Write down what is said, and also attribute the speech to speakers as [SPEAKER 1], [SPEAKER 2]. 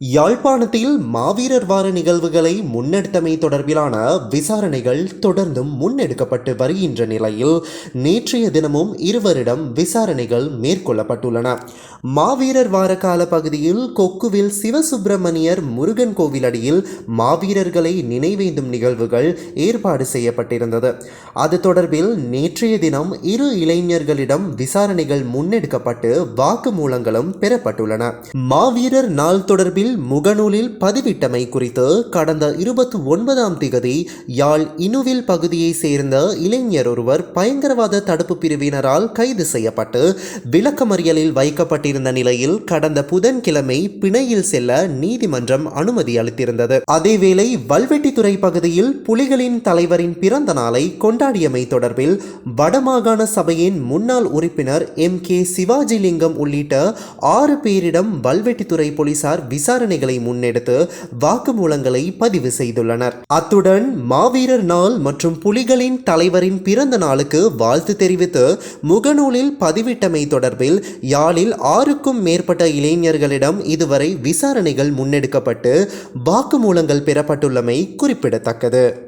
[SPEAKER 1] யாழ்ப்பாணத்தில் மாவீரர் வார நிகழ்வுகளை முன்னெடுத்தமை தொடர்பிலான விசாரணைகள் தொடர்ந்தும் முன்னெடுக்கப்பட்டு வருகின்ற நிலையில் நேற்றைய தினமும் இருவரிடம் விசாரணைகள் மேற்கொள்ளப்பட்டுள்ளன. மாவீரர் வார கால பகுதியில் கொக்குவில் சிவசுப்பிரமணியர் முருகன் கோவில் அடியில் மாவீரர்களை நினைவேந்தும் நிகழ்வுகள் ஏற்பாடு செய்யப்பட்டிருந்தது. அது தொடர்பில் நேற்றைய தினம் இரு இளைஞர்களிடம் விசாரணைகள் முன்னெடுக்கப்பட்டு வாக்குமூலங்களும் பெறப்பட்டுள்ளன. மாவீரர் நாள் தொடர்பில் முகநூலில் பதிவிட்டமை குறித்து கடந்த இருபத்தி ஒன்பதாம் திகதி யாழ் இனுவில் பகுதியைச் சேர்ந்த இளைஞர் ஒருவர் பயங்கரவாத தடுப்பு பிரிவினரால் கைது செய்யப்பட்டு விளக்கமறியலில் வைக்கப்பட்டிருந்த நிலையில் கடந்த புதன்கிழமை பிணையில் செல்ல நீதிமன்றம் அனுமதி அளித்திருந்தது. அதேவேளை வல்வெட்டித்துறை பகுதியில் புலிகளின் தலைவரின் பிறந்த நாளை கொண்டாடியமை தொடர்பில் வடமாகாண சபையின் முன்னாள் உறுப்பினர் எம் கே சிவாஜிலிங்கம் உள்ளிட்ட ஆறு பேரிடம் வல்வெட்டித்துறை போலீசார் விசாரணைகளை முன்னெடுத்து வாக்குமூலங்களை பதிவு செய்துள்ளனர். அத்துடன் மாவீரர் நாள் மற்றும் புலிகளின் தலைவரின் பிறந்த நாளுக்கு வாழ்த்து தெரிவித்து முகநூலில் பதிவிட்டமை தொடர்பில் யாழில் ஆறுக்கும் மேற்பட்ட இளைஞர்களிடம் இதுவரை விசாரணைகள் முன்னெடுக்கப்பட்டு வாக்குமூலங்கள் பெறப்பட்டுள்ளமை குறிப்பிடத்தக்கது.